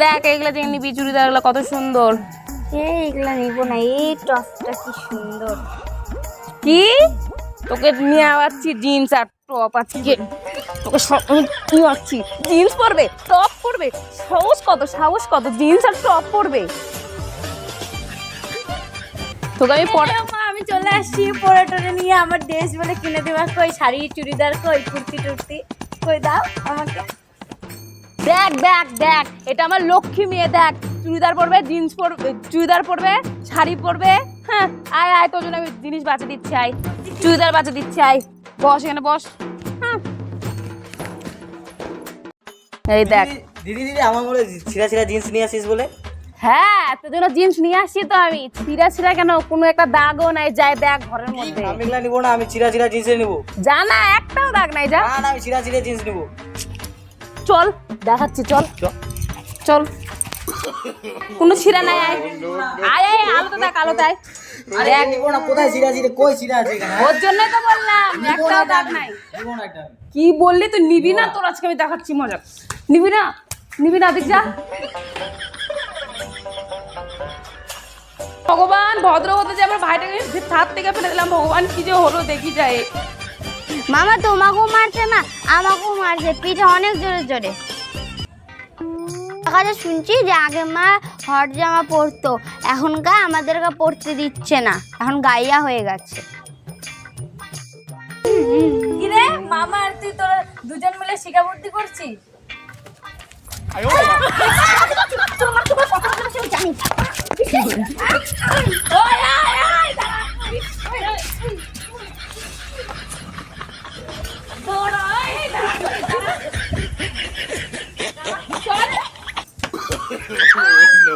দেখ এগুলো যে নিবি চুড়িদারগুলো কত সুন্দর। এই এগুলো নিবো না এই টপটা কি সুন্দর। কি? তোকে নিয়ে আওয়াচ্ছি জিন্স আর টপ আজকে। তোকে নিয়ে আসছি জিন্স পরবে টপ পরবে। সাহস কত সাহস কত জিন্স আর টপ পরবে। তোকে আমি পরে আমি চলে আসছি। পরে টরে নিয়ে আমার ড্রেস বলে কিনে দেওয়া কই শাড়ি চুড়িদার কই কুর্তি টুর্তি। কই দাও আমাকে। দেখ দেখ দেখ। এটা আমার লক্ষ্মী মেয়ে দেখ। চুড়িদার পরবে জিন্স পরবে চুড়িদার পরবে শাড়ি পরবে। হ্যাঁ আয় আয় তোর জন্য আমি জিনিস বাঁচা দিচ্ছি আয়। চুড়িদার বাঁচা দিচ্ছি আয়। বস এখানে বস। হ্যাঁ। এই দেখ। দিদি দিদি আমার মনে ছিঁড়া ছিঁড়া জিন্স নিয়ে আসিস বলে। হ্যাঁ তোর জন্য জিন্স নিয়ে আসছি তো আমি। ছিঁড়া ছিঁড়া কেন? কোনো একটা দাগও নাই যায় দেখ ঘরের মধ্যে। আমি নিবো না আমি ছিঁড়া ছিঁড়া জিন্সে নিবো। জানা একটাও দাগ নাই যা। না আমি ছিঁড়া ছিঁড়া জিন্স নিবো। চল দেখাচ্ছি চল। চল। কোনো ছিঁড়া নাই আয়। আয় আয় আলোতে দেখ আলোতে আয়। আরে নিবো না কোথায় ছিঁড়া ছিঁড়ে কই ছিঁড়া আছে এখানে? ওর জন্যই তো বললাম একটাও দাগ নাই। নিবো না এটা কি বললি তুই? নিবি না তোর আজকে আমি দেখাচ্ছি মজা। নিবি না নিবি না দেখ যা। ভগবান ভদ্র হতে যে আমার ভাইটাকে ছাদ থেকে ফেলে দিলাম ভগবান কি যে হলো দেখি যায় মামা তোমাকেও মারছে না আমাকেও মারছে পিঠে অনেক জোরে জোরে। কাছে শুনছি যে আগে মা হট জামা পরতো এখনকার আমাদেরকে পরতে দিচ্ছে না এখন গাইয়া হয়ে গেছে। কিরে মামা আর তুই তোরা দুজন মিলে শিকাবর্তি করছিস?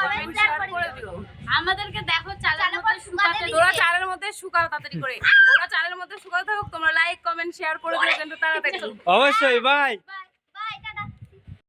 কমেন্ট শেয়ার করে দিও। আমাদেরকে দেখো চালের মধ্যে শুকাতে তোরা চালের মধ্যে শুকাও তাড়াতাড়ি করে। ওরা চালের মধ্যে শুকাতে থাকুক তোমরা লাইক কমেন্ট শেয়ার করে দিও কিন্তু তারা দেখো অবশ্যই বাই